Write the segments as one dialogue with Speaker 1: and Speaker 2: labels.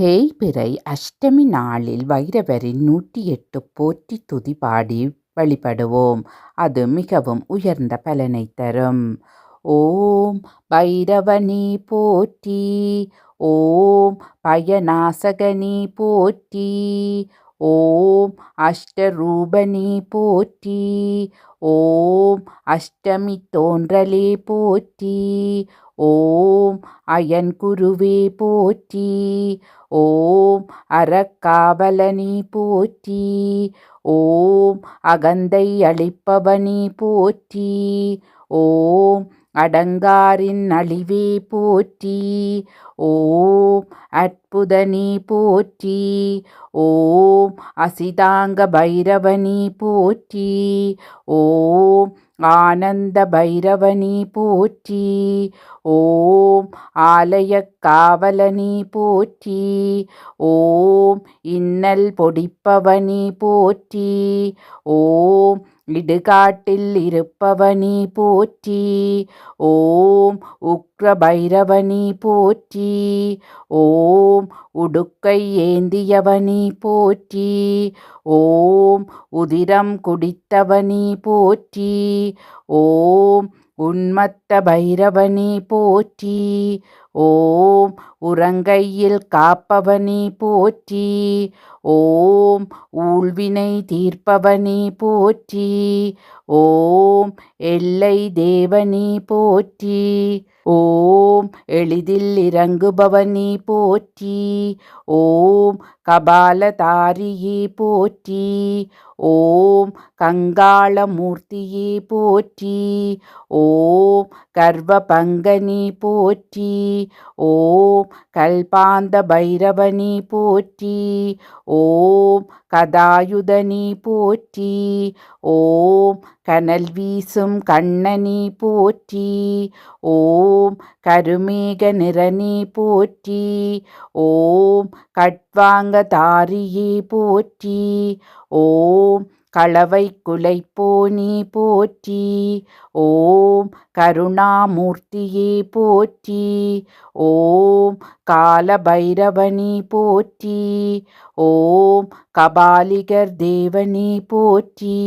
Speaker 1: தேய்பிறை அஷ்டமி நாளில் வைரவரின் நூற்றி எட்டு போற்றி துதி பாடி வழிபடுவோம். அது மிகவும் உயர்ந்த பலனை தரும். ஓம் பைரவனி போற்றி. ஓம் பயநாசகனி போற்றி. ஓம் அஷ்டரூபனி போற்றி. ஓம் அஷ்டமி தோன்றலே போற்றி. ஓம் அயன் குருவே போற்றி. ஓம் அறக்காவலனி போற்றி. ஓம் அகந்தை அளிப்பவனி போற்றி. ஓம் அடங்காரின் அழிவே போற்றி. ஓம் அற்புதனி போற்றி. ஓம் அசிதாங்க பைரவனி போற்றி. ஓம் ஆனந்த பைரவனி போற்றி. ஓம் ஆலய காவலனி போற்றி. ஓம் இன்னல் பொடிப்பவனி போற்றி. ஓம் இடுகாட்டில் இருப்பவனி போற்றி ஓம் உக்ர பைரவனி போற்றி ஓம் உடுக்கை ஏந்தியவனி போற்றி ஓம் உதிரம் குடித்தவனி போற்றி ஓம் உன்மத்த பைரவனி போற்றி ஓம் உறங்கையில் காப்பவனி போற்றி. ஓம் ஊழ்வினை தீர்ப்பவனி போற்றி. ஓம் எல்லை தேவனி போற்றி. ஓம் எளிதில் இறங்குபவனி போற்றி. ஓம் கபாலதாரியே போற்றி. ஓம் கங்காளமூர்த்தியே போற்றி. ஓம் கர்வபங்கனி போற்றி. ஓம் கல்பாந்த பைரவனி போற்றி. ஓம் கதாயுதனி போற்றி. ஓம் கனல் வீசும் கண்ணனி போற்றி. ஓம் ஓம் கருமேக நிறனி போற்றி ஓம் கட்வாங்க தாரியே போற்றி ஓம் களவை குலைப்போனி போற்றி ஓம் கருணாமூர்த்தியே போற்றி ஓம் காலபைரவனி போற்றி ஓம் கபாலிகர் தேவனி போற்றி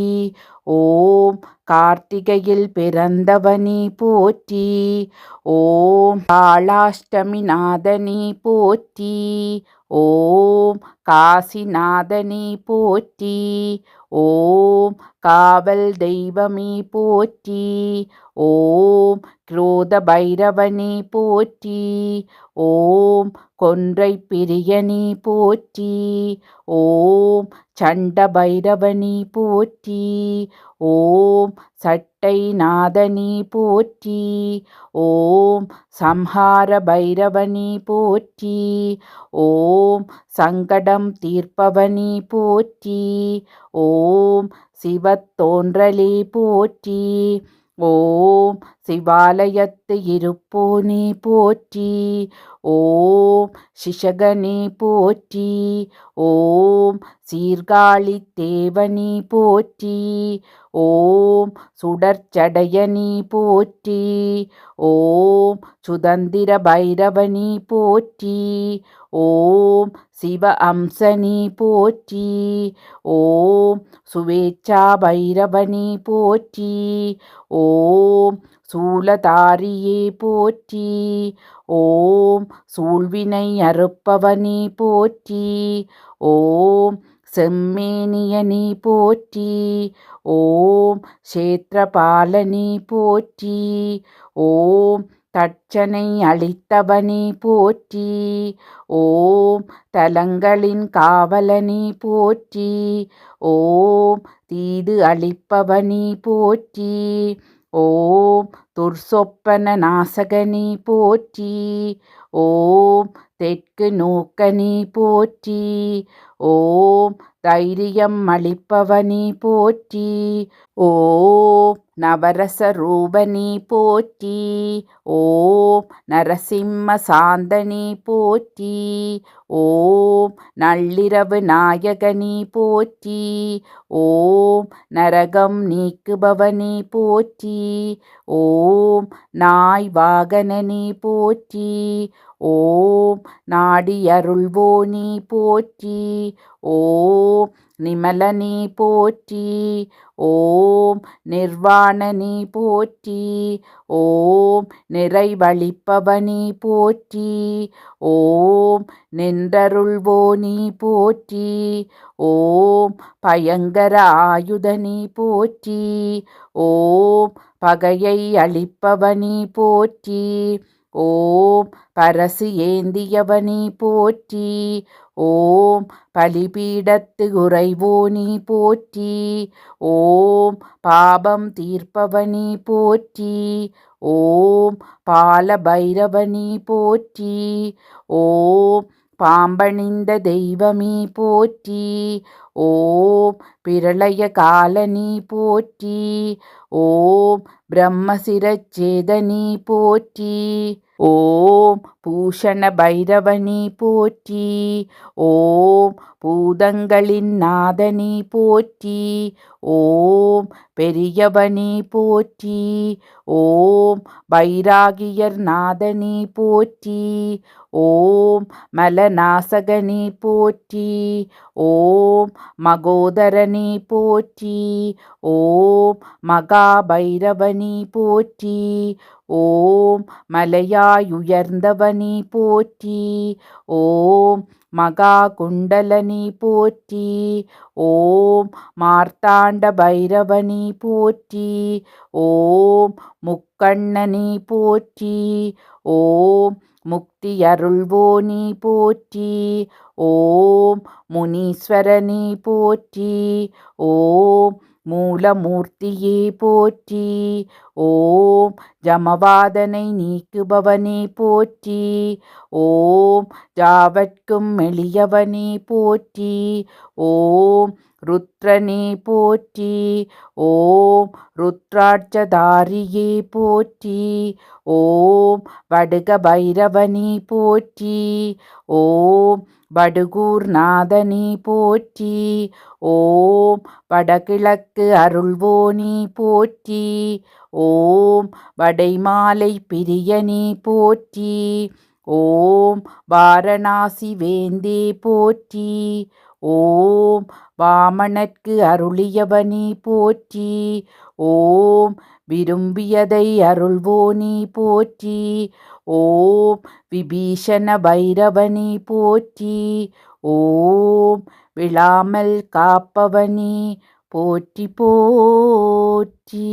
Speaker 1: ஓம் கார்த்திகையில் பிறந்தவனி போற்றி. ஓம் பாலாஷ்டமி நாதனி போற்றி. ஓம் காசிநாதனே போற்றி ஓம் காவல் தெய்வமே போற்றி ஓம் குரோத பைரவனே போற்றி ஓம் கொன்றை பிரியனே போற்றி ஓம் சண்ட பைரவனே போற்றி ஓம் சட்டை நாதனே போற்றி ஓம் சம்ஹார பைரவனே போற்றி ஓம் சங்கட சங்கடம் தீர்ப்பவனி போற்றி. ஓம் சிவத்தோன்றலி போற்றி. ஓம் சிவாலயத்து இருப்போனே போற்றி ஓம் சிஷகனே போற்றி ஓம் சீர்காழி தேவனி போற்றி ஓம் சுடர்ச்சடையனி போற்றி ஓம் சுதந்திர பைரவனி போற்றி ஓம் சிவ அம்சனி போற்றி ஓம் சுவேச்சா பைரவனி போற்றி ஓம் சூலதாரியே போற்றி. ஓம் சூழ்வினை அறுப்பவனே போற்றி. ஓம் செம்மேனியனே போற்றி. ஓம் சேத்திரபாலனே போற்றி. ஓம் தட்சனை அளித்தவனே போற்றி. ஓம் தலங்களின் காவலனே போற்றி. ஓம் தீது அளிப்பவனே போற்றி. ஓம் துர்சொப்பன நாசகனி போற்றி ஓம் தெற்கு நோக்கனி போற்றி ஓம் தைரியம் அளிப்பவனி போற்றி ஓம் நவரசரூபணி போற்றி ஓம் நரசிம்ம சாந்தனி போற்றி ஓம் நள்ளிரவு நாயகனி போற்றி ஓம் நரகம் நீக்குபவனி போற்றி ஓம் நாய் வாகனனி போற்றி ஓம் நாடி அருள்வோனி போற்றி ஓம் நிமலனி போற்றி ஓம் நிர்வாணனி போற்றி ஓம் நிறைவழிப்பவனி போற்றி ஓம் நின்றருள்வோனி போற்றி ஓம் பயங்கர ஆயுதனி போற்றி ஓம் பகையை அழிப்பவனி போற்றி ஓம் பரசு ஏந்தியவனி போற்றி. ஓம் பலிபீடத்து உறைவோனி போற்றி. ஓம் பாபம் தீர்ப்பவனி போற்றி. ஓம் பால பைரவனி போற்றி. ஓம் பாம்பணிந்த தெய்வமீ போற்றி. ஓம் பிரளய காலனி போற்றி. ஓம் பிரம்மசிரச்சேதனி போற்றி. ஓம் பூஷண பைரவனி போற்றி. ஓம் பூதங்களின் நாதனி போற்றி. ஓம் பெரியவனி போற்றி. ஓம் பைராகியர் நாதனி போற்றி. ஓம் மலநாசகனி போற்றி. ஓம் மகோதரனி போற்றி. ஓம் மகா பைரவனி போற்றி. ஓம் மலையாயுயர்ந்தவனி போற்றி. ஓம் மகா குண்டலனி போற்றி. ஓம் மார்த்தாண்ட பைரவனி போற்றி. ஓம் முக்கண்ணனி போற்றி. ஓம் முக்தி அருள்வோனி போற்றி. ஓம் முனீஸ்வரனி போற்றி. ஓம் மூலமூர்த்தியே போற்றி. ஓம் ஜமவாதனை நீக்குபவனே போற்றி. ஓம் ஜாவட்கும் எளியவனே போற்றி. ஓம் ருத்ரனே போற்றி ஓம் ருத்ராட்சதாரியே போற்றி ஓம் வடுக பைரவனே போற்றி ஓம் வடுகூர்நாதனே போற்றி ஓம் வடகிழக்கு அருள்வோனே போற்றி ஓம் வடைமாலை பிரியனே போற்றி ஓம் வாரணாசி வேந்தே போற்றி ஓம் வாமனற்கு அருளியவனி போற்றி. ஓம் விரும்பியதை அருள்வோனி போற்றி. ஓம் விபீஷண பைரவனி போற்றி. ஓம் விழாமல் காப்பவனி போற்றி போற்றி.